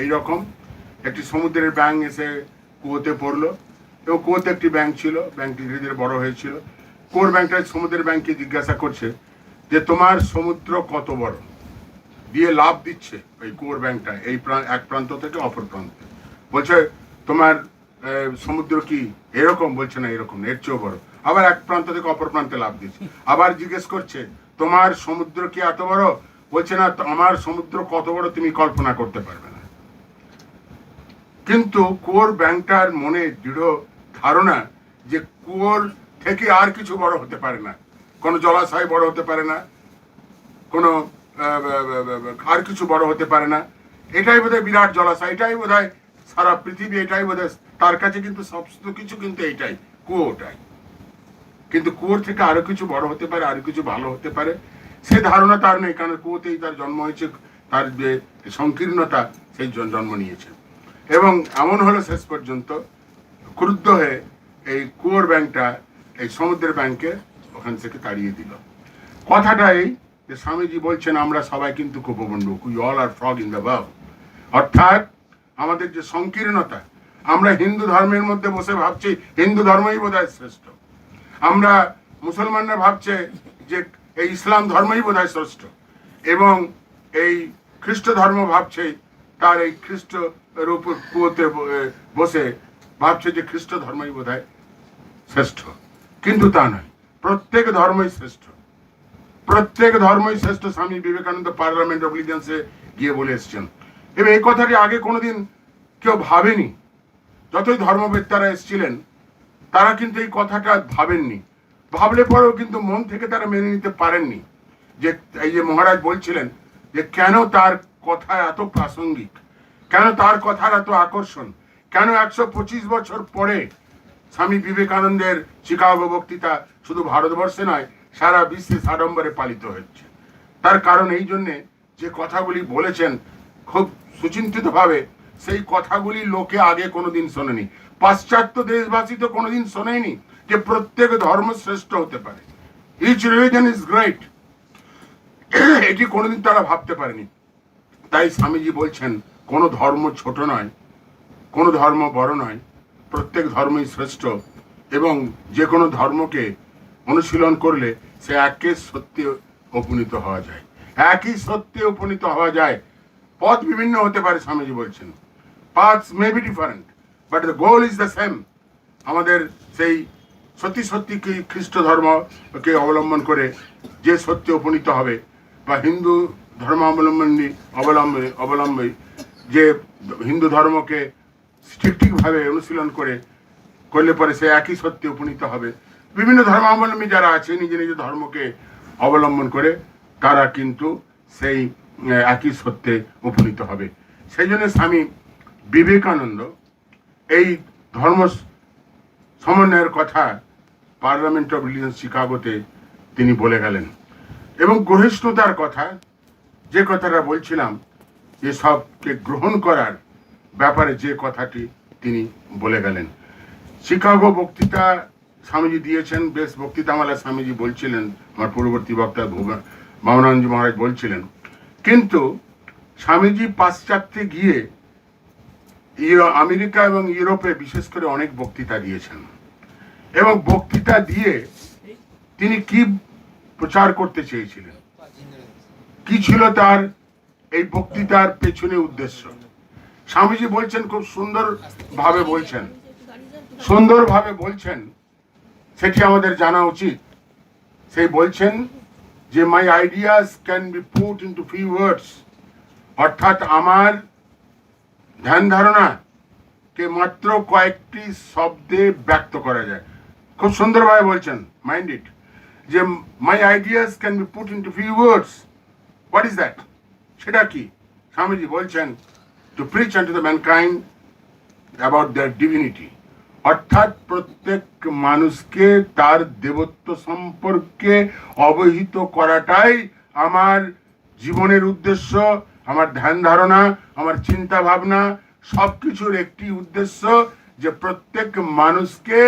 এই রকম একটি সমুদ্রের ব্যাঙ এসে কুয়োতে পড়ল। এবং কুয়োতে একটি ব্যাঙ ছিল ব্যাংকটি ধীরে ধীরে বড় হয়েছিল। কুয়োর ব্যাংকটা সমুদ্রের ব্যাংককে জিজ্ঞাসা করছে যে, তোমার সমুদ্র কত বড়? দিয়ে লাভ দিচ্ছে ওই কুয়োর ব্যাংকটা এই এক প্রান্ত থেকে অপর প্রান্তে। বলছে, তোমার সমুদ্র কি এরকম? বলছে, না, এরকম, এর চেয়েও বড়। আবার এক প্রান্ত থেকে অপর প্রান্তে লাভ দিচ্ছে। আবার জিজ্ঞেস করছে, তোমার সমুদ্র কি এত বড়? বলছে, না আমার সমুদ্র কত বড় তুমি কল্পনা করতে পারবে কিন্তু কুয়োর ব্যাংকটার মনে দৃঢ় ধারণা যে কুয়োর থেকে আর কিছু বড় হতে পারে না। কোনো জলাশয় বড় হতে পারে না, কোনো আর কিছু বড় হতে পারে না। এটাই বোধহয় বিরাট জলাশয়, এটাই বোধহয় সারা পৃথিবী, এটাই বোধহয় তার কাছে কিন্তু সমস্ত কিছু কিন্তু এটাই কুয়োটাই কিন্তু কুয়োর থেকে আরও কিছু বড় হতে পারে, আরও কিছু ভালো হতে পারে, সে ধারণা তার নেই, কারণ কুয়োতেই তার জন্ম হয়েছে, তার যে সংকীর্ণতা, সেই জন্ম নিয়েছে। এবং এমন হলো শেষ পর্যন্ত, ক্রুদ্ধ হয়ে এই কুয়োর ব্যাংকটা, এই সমুদ্রের ব্যাংকে ওখান থেকে তাড়িয়ে দিল। কথাটা এই যে স্বামীজি বলছেন, আমরা সবাই কিন্তু কুপবন্ধু we all are frog in the well অর্থাৎ আমাদের যে সংকীর্ণতা, আমরা হিন্দু ধর্মের মধ্যে বসে ভাবছি, হিন্দু ধর্মই বোধহয় শ্রেষ্ঠ। আমরা মুসলমানরা ভাবছে যে এই ইসলাম ধর্মই বোধহয় শ্রেষ্ঠ। এবং এই খ্রিস্ট ধর্ম ভাবছে তার এই খ্রিস্ট উপর কুয়োতে বসে ভাবছে যে খ্রিস্ট ধর্মই বোধহয় শ্রেষ্ঠ। কিন্তু তা নয়। প্রত্যেক ধর্মই শ্রেষ্ঠ। প্রত্যেক ধর্মই শ্রেষ্ঠ স্বামী বিবেকানন্দ পার্লামেন্ট অফ রিলিজিয়ন্সে গিয়ে বলে এসছেন। এবং এই কথাটি আগে কোনোদিন কেউ ভাবেনি। যতই ধর্মবেত্তারা এসেছিলেন, তারা কিন্তু এই কথাটা ভাবেননি। ভাবলে পরেও কিন্তু মন থেকে তারা মেনে নিতে পারেননি। যে এই যে মহারাজ বলছিলেন যে কেন তার কথা এত প্রাসঙ্গিক? কেন তার কথার এত আকর্ষণ? কেন একশো পঁচিশ বছর পরে স্বামী বিবেকানন্দের চিকাগো বক্তৃতা শুধু ভারতবর্ষে নয়, সারা বিশ্বে সাডম্বরে পালিত হচ্ছে? তার কারণ এই জন্যে যে কথাগুলি বলেছেন, খুব সুচিন্তিতভাবে সেই কথাগুলি লোকে আগে কোনোদিন শোনেনি। পাশ্চাত্য দেশবাসী তো কোনোদিন শোনেনি যে প্রত্যেক ধর্ম শ্রেষ্ঠ হতে পারে। ইচ রিলিজন ইজ গ্রেট এটি কোনোদিন তারা ভাবতে পারেনি। তাই স্বামীজি বলছেন, কোনো ধর্ম ছোট নয়, কোনো ধর্ম বড় নয়, প্রত্যেক ধর্মই শ্রেষ্ঠ এবং যে কোনো ধর্মকে অনুশীলন করলে সে একই সত্যে উপনীত হওয়া যায়। একই সত্যে উপনীত হওয়া যায়। পথ বিভিন্ন হতে পারে, স্বামীজি বলছেন। Paths may be different but the goal is the same আমাদের সেই সত্যি সত্যি কি খ্রিস্ট ধর্মকে অবলম্বন করে যে সত্যে উপনীত হবে, বা হিন্দু ধর্মাবলম্বনী অবলম্বী অবলম্বী, যে হিন্দু ধর্মকে ঠিক ঠিকভাবে অনুশীলন করে করলে পরে সে একই সত্যে উপনীত হবে। বিভিন্ন ধর্মাবলম্বী যারা আছে, নিজ নিজ ধর্মকে অবলম্বন করে, তারা কিন্তু সেই একই সত্যে উপনীত হবে। সেই জন্য স্বামী বিবেকানন্দ এই ধর্ম সমন্বয়ের কথা পার্লামেন্ট অফ রিলিজিয়ন শিকাগোতে তিনি বলে গেলেন। এবং গ্রহিষ্ণুতার কথা যে কথাটা বলছিলাম, যে সবকে গ্রহণ করার ব্যাপারে যে কথাটি তিনি বলে গেলেন। শিকাগো বক্তৃতা স্বামীজি দিয়েছেন, বেশ বক্তৃতামালা স্বামীজি বলছিলেন, আমার পূর্ববর্তী বক্তা বামনানজি মহারাজ বলছিলেন। কিন্তু স্বামীজি পাশ্চাত্যে গিয়ে আমেরিকা এবং ইউরোপে বিশেষ করে অনেক বক্তৃতা দিয়েছেন। এবং বক্তৃতা দিয়ে তিনি কি প্রচার করতে চেয়েছিলেন? কি ছিল তার এই বক্তৃতার পেছনে উদ্দেশ্য? স্বামীজি বলছেন, খুব সুন্দর ভাবে বলছেন। সুন্দরভাবে বলছেন, সেটি আমাদের জানা উচিত। সেই বলছেন যে my ideas can be put into few words অর্থাৎ আমার ধ্যান ধারণা কে মাত্র কয়েকটি শব্দে ব্যক্ত করা যায়। খুব সুন্দরভাবে বলছেন, মাইন্ড ইট, যে my ideas can be put into few words what is that সেটা কি স্বামীজি বলছেন to preach to the mankind about their divinity অর্থাৎ প্রত্যেক মানুষকে তার দেবত্ব সম্পর্কে অবহিত করাটাই আমার জীবনের উদ্দেশ্য, আমার ধ্যান ধারণা, আমার চিন্তা ভাবনা সব কিছুর একটি উদ্দেশ্য যে প্রত্যেক মানুষকে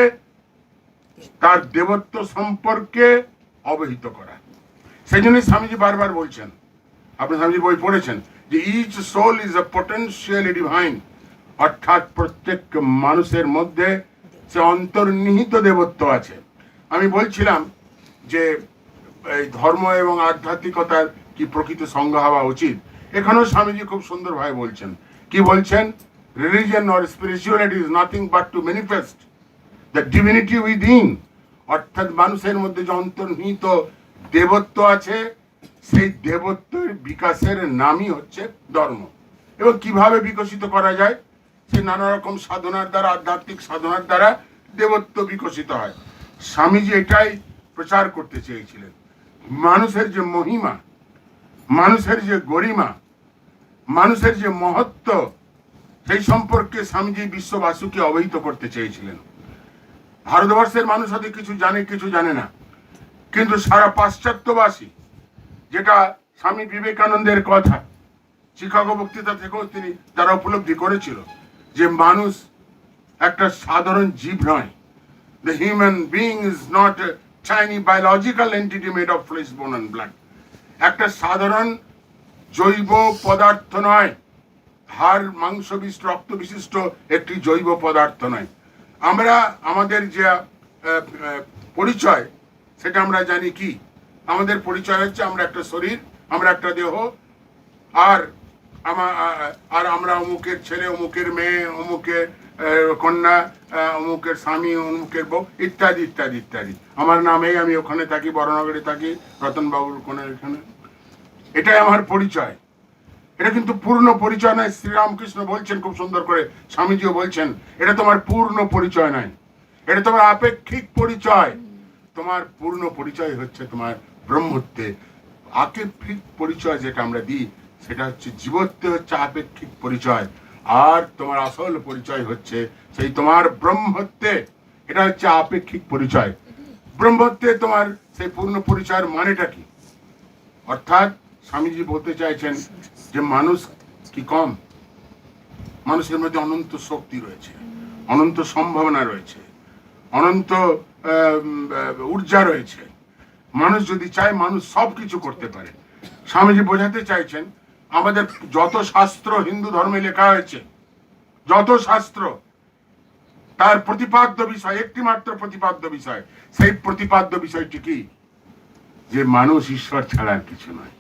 তার দেবত্ব সম্পর্কে অবহিত করা। সেই জন্যই স্বামীজি বারবার বলছেন আপনি স্বামীজি বই পড়েছেন, যে each soul is a potentially divine অর্থাৎ প্রত্যেক মানুষের মধ্যে সে অন্তর্নিহিত দেবত্ব আছে। আমি বলছিলাম যে, এই ধর্ম এবং আধ্যাত্মিকতার কি প্রকৃত সংজ্ঞা হওয়া উচিত? এখানেও স্বামীজি খুব সুন্দরভাবে বলছেন। কি বলছেন? Religion or spirituality is nothing but to manifest the divinity within অর্থাৎ মানুষের মধ্যে যে অন্তর্নিহিত দেবত্ব আছে সেই দেবত্বের বিকাশের নামই হচ্ছে ধর্ম। এবং কীভাবে বিকশিত করা যায়? সে নানা রকম সাধনার দ্বারা, আধ্যাত্মিক সাধনার দ্বারা দেবত্ব বিকশিত হয়। স্বামীজি এটাই প্রচার করতে চেয়েছিলেন। মানুষের যে মহিমা, মানুষের যে গরিমা, মানুষের যে মহত্ব, সেই সম্পর্কে স্বামীজি বিশ্ববাসীকে অবহিত করতে চেয়েছিলেন। ভারতবর্ষের মানুষ হয়তো কিছু জানে কিছু জানে না। কিন্তু সারা পাশ্চাত্যবাসী যেটা স্বামী বিবেকানন্দের কথা, শিক্ষক বক্তৃতা থেকেও তিনি তারা উপলব্ধি করেছিল যে মানুষ একটা সাধারণ জীব নয়। The human being is not a tiny biological entity made of flesh bone and blood একটা সাধারণ জৈব পদার্থ নয়। হাড়, মাংস বিশিষ্ট, রক্ত বিশিষ্ট একটি জৈব পদার্থ নয়। আমরা, আমাদের যে পরিচয়, সেটা আমরা জানি কি? আমাদের পরিচয় হচ্ছে, আমরা একটা শরীর, আমরা একটা দেহ। আর আর আমরা অমুকের ছেলে, অমুকের মেয়ে, অমুকের কন্যা অমুকের স্বামী, অমুকের বউ, ইত্যাদি ইত্যাদি ইত্যাদি। আমার নামেই আমি ওখানে থাকি, বড়নগরে থাকি, রতনবাবুর কোনে এখানে। এটাই আমার পরিচয়। এটা কিন্তু পূর্ণ পরিচয় নয়, শ্রীরামকৃষ্ণ বলছেন খুব সুন্দর করে, স্বামীজিও বলছেন, এটা তোমার পূর্ণ পরিচয় নয়। এটা তোমার আপেক্ষিক পরিচয়। তোমার পূর্ণ পরিচয় হচ্ছে তোমার ব্রহ্মত্বে। আপেক্ষিক পরিচয় যেটা আমরা দিই, সেটা হচ্ছে জীবত্বে হচ্ছে আপেক্ষিক পরিচয়। আর তোমার আসল পরিচয় হচ্ছে সেই তোমার ব্রহ্মত্বে। এটা হচ্ছে আপেক্ষিক পরিচয়। ব্রহ্মত্বে তোমার সেই পূর্ণ পরিচয়ের মানেটা কি? অর্থাৎ স্বামীজি বলতে চাইছেন যে মানুষ কি কম? মানুষের মধ্যে অনন্ত শক্তি রয়েছে, অনন্ত সম্ভাবনা রয়েছে, অনন্ত ঊর্জা রয়েছে। মানুষ যদি চায়, মানুষ সব কিছু করতে পারে। স্বামীজি বোঝাতে চাইছেন, আমাদের যত শাস্ত্র হিন্দু ধর্মে লেখা হয়েছে, যত শাস্ত্র, তার প্রতিপাদ্য বিষয় একটি মাত্র প্রতিপাদ্য বিষয়, সেই প্রতিপাদ্য বিষয়টি কি? যে মানুষ ঈশ্বর ছাড়া আর কিছু নয়।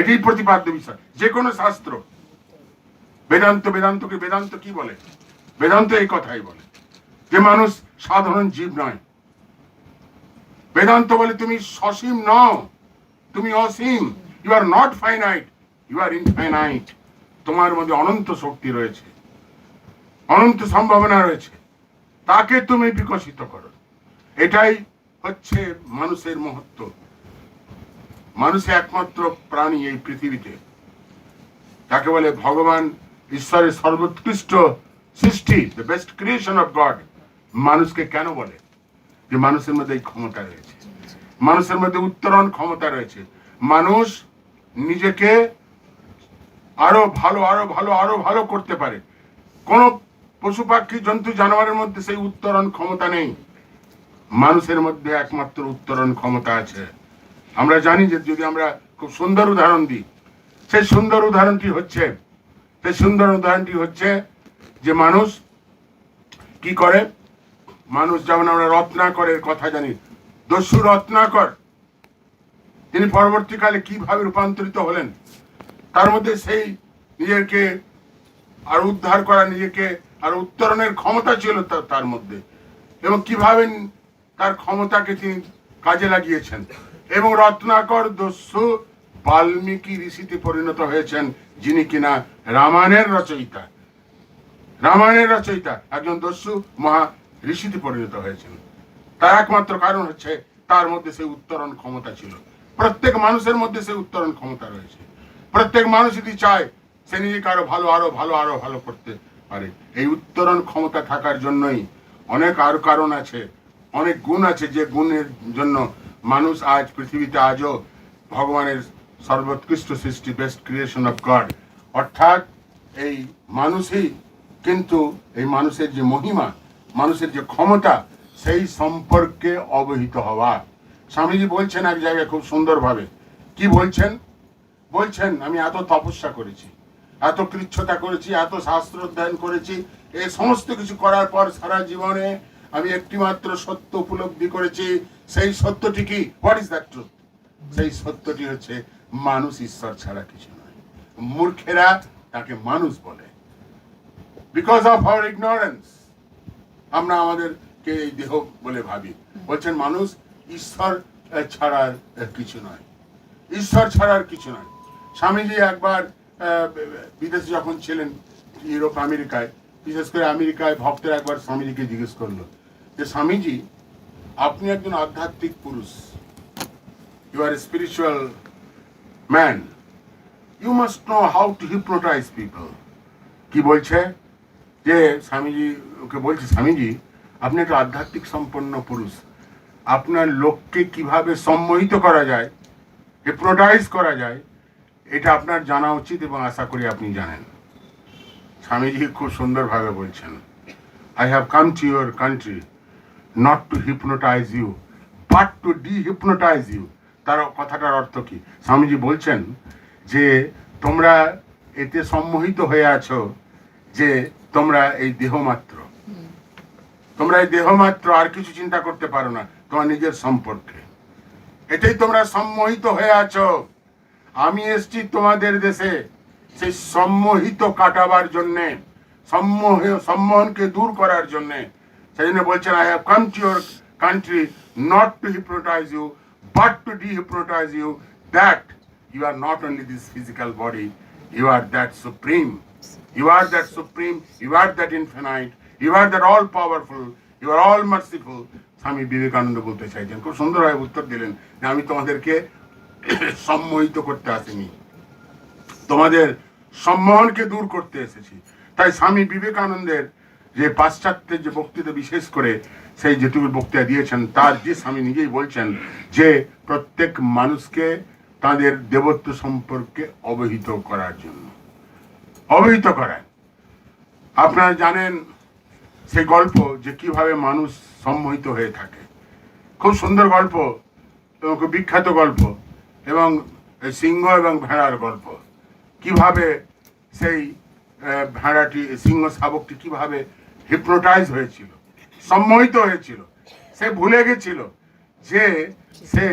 এটাই প্রতিপাদ্য বিষয়। যে কোনো শাস্ত্র, বেদান্ত, বেদান্তকে বেদান্ত কি বলে? বেদান্ত এই কথাই বলে। যে মানুষ সাধারণ জীব নয় বেদান্ত বলে তুমি সসীম নও, তুমি অসীম। You are not finite you are infinite তোমার মধ্যে অনন্ত শক্তি রয়েছে, অনন্ত সম্ভাবনা রয়েছে। তাকে তুমি বিকশিত করো। এটাই হচ্ছে মানুষের মহত্ব। মানুষ একমাত্র প্রাণী এই পৃথিবীতে। যাকে বলে ভগবান ঈশ্বরের সর্বোৎকৃষ্ট সৃষ্টি the best creation of God মানুষকে কেন বলে? যে মানুষের মধ্যে এই ক্ষমতা রয়েছে। মানুষের মধ্যে উত্তরণ ক্ষমতা রয়েছে। মানুষ নিজেকে আরও ভালো আরও ভালো আরও ভালো করতে পারে। কোন পশু পাখি, জন্তু, জানোয়ারের মধ্যে সেই উত্তরণ ক্ষমতা নেই। মানুষের মধ্যে একমাত্র উত্তরণ ক্ষমতা আছে। আমরা জানি যে যদি আমরা খুব সুন্দর উদাহরণ দিই, সেই সুন্দর উদাহরণটি হচ্ছে, সেই সুন্দর উদাহরণটি হচ্ছে যে মানুষ কি করে? মানুষ যেমন আমরা রত্নাকরের কথা জানি, দস্যু রত্নাকর, তিনি পরবর্তীকালে কীভাবে রূপান্তরিত হলেন, তার মধ্যে সেই নিজেকে আর উদ্ধার করা, নিজেকে আর উত্তরণের ক্ষমতা ছিল তার মধ্যে, এবং কীভাবে তার ক্ষমতাকে তিনি কাজে লাগিয়েছেন, এবং রত্নাকর দস্যু বাল্মীকি ঋষিতে পরিণত হয়েছেন, যিনি কিনা রামায়ণের রচয়িতা। রামায়ণের রচয়িতা, একজন দস্যু মহা ঋষিতে পরিণত হয়েছেন তার একমাত্র কারণ হচ্ছে তার মধ্যে সেই উত্তরণ ক্ষমতা ছিল। প্রত্যেক মানুষের মধ্যে সেই উত্তরণ ক্ষমতা রয়েছে। প্রত্যেক মানুষ যদি চায়, সে নিজেকে আরও ভালো আরও ভালো আরও ভালো করতে পারে। এই উত্তরণ ক্ষমতা থাকার জন্যই অনেক আরও কারণ আছে, অনেক গুণ আছে যে গুণের জন্য মানুষ আজ পৃথিবীতে আজও ভগবানের সর্বোৎকৃষ্ট সৃষ্টি বেস্ট ক্রিয়েশন অফ গড অর্থাৎ এই মানুষই কিন্তু, এই মানুষের যে মহিমা মানুষের যে ক্ষমতা, সেই সম্পর্কে অবহিত হওয়া। স্বামীজি বলছেন এক জায়গায় খুব সুন্দরভাবে। কি বলছেন? বলছেন, আমি এত তপস্যা করেছি, এত কৃচ্ছতা করেছি, এত শাস্ত্র অধ্যয়ন করেছি এই সমস্ত কিছু করার পর সারা জীবনে আমি একটিমাত্র সত্য উপলব্ধি করেছি। সেই সত্যটি কি? হোয়াট ইজ দ্যাট ট্রুথ সেই সত্যটি হচ্ছে, মানুষ ঈশ্বর ছাড়া কিছু নয়। মূর্খেরা তাকে মানুষ বলে। বিকজ অফ আওয়ার ইগনোরেন্স আমরা আমাদেরকে এই দেহ বলে ভাবি। বলছেন, মানুষ ঈশ্বর ছাড়ার কিছু নয়। ঈশ্বর ছাড়ার কিছু নয়। স্বামীজি একবার বিদেশে যখন ছিলেন, ইউরোপ, আমেরিকায়, বিশেষ করে আমেরিকায় ভক্তের একবার স্বামীজিকে জিজ্ঞেস করল যে, স্বামীজি, আপনি একজন আধ্যাত্মিক পুরুষ। You are spiritual man you must know how to hypnotise people কি বলছে? যে স্বামীজি, ওকে বলছে, স্বামীজি, আপনি একটা আধ্যাত্মিক সম্পন্ন পুরুষ। আপনার লোককে কীভাবে সম্মোহিত করা যায় হিপনোটাইজ করা যায়, এটা আপনার জানা উচিত এবং আশা করি আপনি জানেন। স্বামীজি খুব সুন্দরভাবে বলছেন I have come to your country not to hypnotise you but to dehypnotise you তার কথাটার অর্থ কি? স্বামীজি বলছেন যে, তোমরা এতে সম্মোহিত হয়ে আছো যে তোমরা এই দেহ মাত্র তোমরা এই দেহ মাত্র আর কিছু চিন্তা করতে পারো না, তোমার নিজের সম্পর্কে। এটাই তোমরা সম্মোহিত হয়ে আছো। আমি এসছি তোমাদের দেশে, সেই সম্মোহিত কাটাবার জন্যে, সম্মোহ, সম্মোহনকে দূর করার জন্যে। সেই জন্য বলছেন I have come to your country not to hypnotise you but to dehypnotise you that you are not only this physical body you are that supreme you are that supreme you are that infinite you are that all powerful you are all merciful Swami Vivekananda বলতে চাইছেন, খুব সুন্দরভাবে উত্তর দিলেন যে আমি তোমাদেরকে সম্মোহিত করতে আসিনি। তোমাদের সম্মোহনকে দূর করতে এসেছি। তাই স্বামী বিবেকানন্দের যে পাশ্চাত্যের যে বক্তৃতা বিশেষ করে সেই যেটুকু বক্তৃতা দিয়েছেন, তার যে স্বামী নিজেই বলছেন যে প্রত্যেক মানুষকে তাদের দেবত্ব সম্পর্কে অবহিত করার জন্য। অবহিত করায় আপনারা জানেন সেই গল্প যে কীভাবে মানুষ সম্মোহিত হয়ে থাকে। খুব সুন্দর গল্প, এবং খুব বিখ্যাত গল্প, এবং সিংহ এবং ভেড়ার গল্প। কীভাবে সেই ভেড়াটি সিংহ শাবকটি কীভাবে হিপনোটাইজ হয়েছিল, সম্মোহিত হয়েছিল, সে ভুলে গেছিল যে সে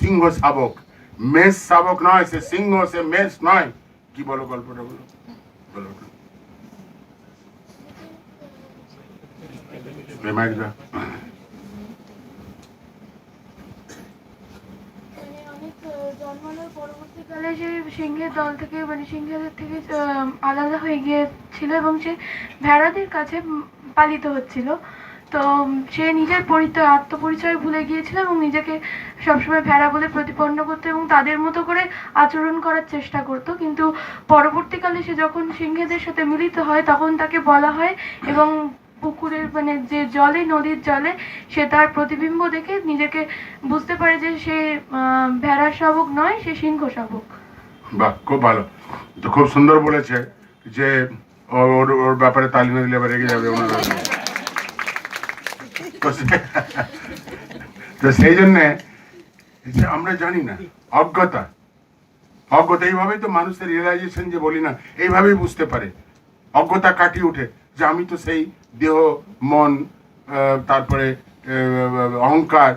সিংহ শাবক মেষ শাবক নয়, সে সিংহ, সে মেষ নয়। কি বলো গল্পটা বলো? বলো। মানে দল থেকে মানে আলাদা হয়ে গিয়েছিল এবং ভেড়াদের কাছে পালিত হচ্ছিল। তো সে নিজের পরিচয় আত্মপরিচয় ভুলে গিয়েছিল এবং নিজেকে সবসময় ভেড়া বলে প্রতিপন্ন করতো এবং তাদের মতো করে আচরণ করার চেষ্টা করতো। কিন্তু পরবর্তীকালে সে যখন সিংহেদের সাথে মিলিত হয়, তখন তাকে বলা হয় এবং পুকুরের মানে যে জলে, নদীর জলে সে তার প্রতিবিম্ব দেখে নিজেকে বুঝতে পারে যে সে ভেড়ার শাবক নয়, সে সিংহ শাবক। বাহ, খুব ভালো। তো খুব সুন্দর বলেছে যে ওর ওর ব্যাপারে তালি না দিলে রেগে যাবে ওনারা। তো সেই জন্যে যে আমরা জানি না, অজ্ঞতা। অজ্ঞতা এইভাবেই তো মানুষের রিয়েলাইজেশন যে বলি না, এইভাবেই বুঝতে পারে। অজ্ঞতা কাটিয়ে উঠে যে আমি তো সেই দেহ, মন তারপরে অহংকার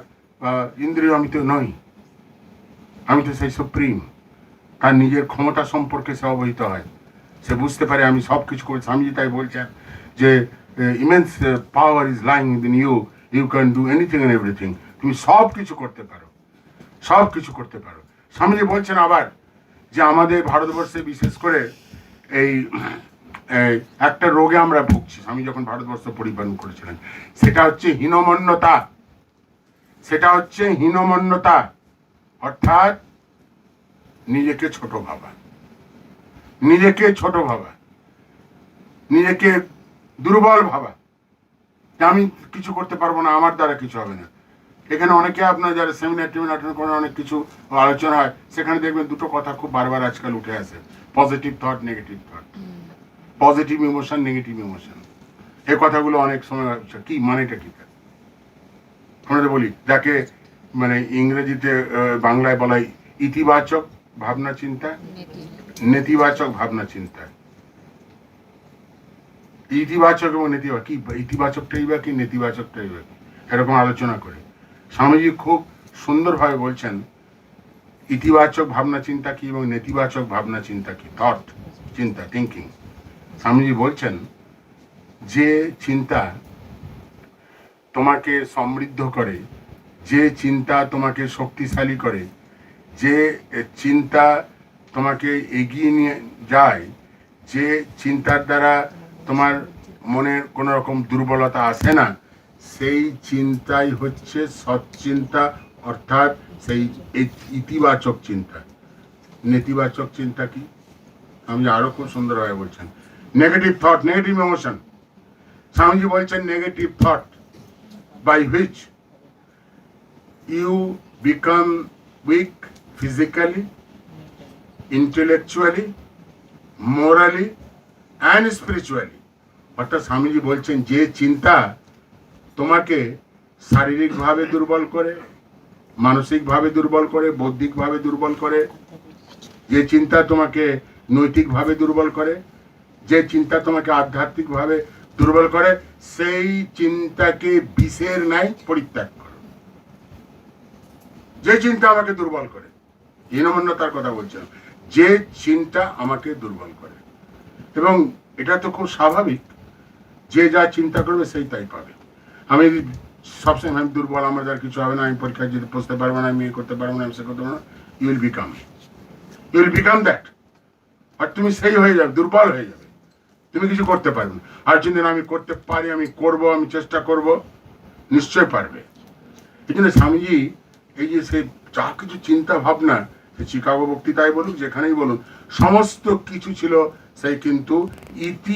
ইন্দ্রিয় আমি তো নই। আমি তো সেই সুপ্রিম তার নিজের ক্ষমতা সম্পর্কে সে অবহিত হয়। সে বুঝতে পারে আমি সব কিছু করে, স্বামীজি তাই বলছেন যে immense power is lying you you can do anything and everything তুমি সব কিছু করতে পারো। সব কিছু করতে পারো। স্বামীজি বলছেন আবার যে আমাদের ভারতবর্ষে বিশেষ করে এই একটা রোগে আমরা ভুগছি। স্বামী যখন ভারতবর্ষ পরিপালন করেছিলেন, সেটা হচ্ছে হীনমন্যতা। সেটা হচ্ছে হীনমন্যতা। অর্থাৎ নিজেকে ছোট ভাবা। নিজেকে ছোট ভাবা। নিজেকে দুর্বল ভাবা। আমি কিছু করতে পারব না, আমার দ্বারা কিছু হবে না। এখানে অনেকে আপনার যারা সেমিনার টেমিনার অ্যাটেন্ড করেন অনেক কিছু আলোচনা হয় সেখানে দেখবেন দুটো কথা খুব বারবার আজকাল উঠে আসে positive thought negative thought positive emotion negative emotion এই কথাগুলো অনেক সময় হচ্ছে, কি মানেটা কি? আমরা বলি যাকে মানে ইংরেজিতে বাংলায় বলা হয় ইতিবাচক ভাবনা চিন্তা নেতিবাচক। ভাবনা চিন্তা। ইতিবাচক এবং নেতিবাচক কি ইতিবাচকটাই বা কি নেতিবাচকটাই বা কি? এরকম আলোচনা করে। স্বামীজি খুব সুন্দরভাবে বলছেন, ইতিবাচক ভাবনা চিন্তা কি এবং নেতিবাচক ভাবনা চিন্তা কি? থট চিন্তা থিঙ্কিং স্বামীজি বলছেন, যে চিন্তা তোমাকে সমৃদ্ধ করে, যে চিন্তা তোমাকে শক্তিশালী করে, যে চিন্তা তোমাকে এগিয়ে নিয়ে যায়, যে চিন্তার দ্বারা তোমার মনের কোনো রকম দুর্বলতা আসে না সেই চিন্তাই হচ্ছে সৎচিন্তা অর্থাৎ সেই ইত- ইতিবাচক চিন্তা। নেতিবাচক চিন্তা কি? আমি আরও খুব সুন্দরভাবে বলছেন। Negative thought negative emotion Swamiji বলছেন negative thought by which you become weak physically, intellectually, morally, and spiritually. অর্থাৎ স্বামীজি বলছেন যে চিন্তা তোমাকে শারীরিকভাবে দুর্বল করে, মানসিকভাবে দুর্বল করে, বৌদ্ধিকভাবে দুর্বল করে, যে চিন্তা তোমাকে নৈতিকভাবে দুর্বল করে, যে চিন্তা তোমাকে আধ্যাত্মিকভাবে দুর্বল করে, সেই চিন্তাকে বিষের নাই পরিত্যাগ করো। যে চিন্তা আমাকে দুর্বল করে হীনমন্যতার কথা বলছিলাম, যে চিন্তা আমাকে দুর্বল করে। এবং এটা তো খুব স্বাভাবিক, যে যা চিন্তা করবে সেই তাই পাবে। আমি সবসময় আমি দুর্বল, আমার আর কিছু হবে না, আমি পরীক্ষায় যেতে বসতে পারব না, আমি এ করতে পারব না, আমি সে করতে পারব না you will become you will become that আর তুমি সেই হয়ে যাবে, দুর্বল হয়ে যাবে। তুমি কিছু করতে পারবে না। আর যদি আমি করতে পারি, আমি করব, আমি চেষ্টা করব, নিশ্চয় পারবে। এই জন্য স্বামীজি, এই যে সেই যা কিছু চিন্তা ভাবনা, সে চিকাগো বক্তৃতায় বলুক, যেখানেই বলুন সমস্ত কিছু ছিল, সেই কিন্তু ইতি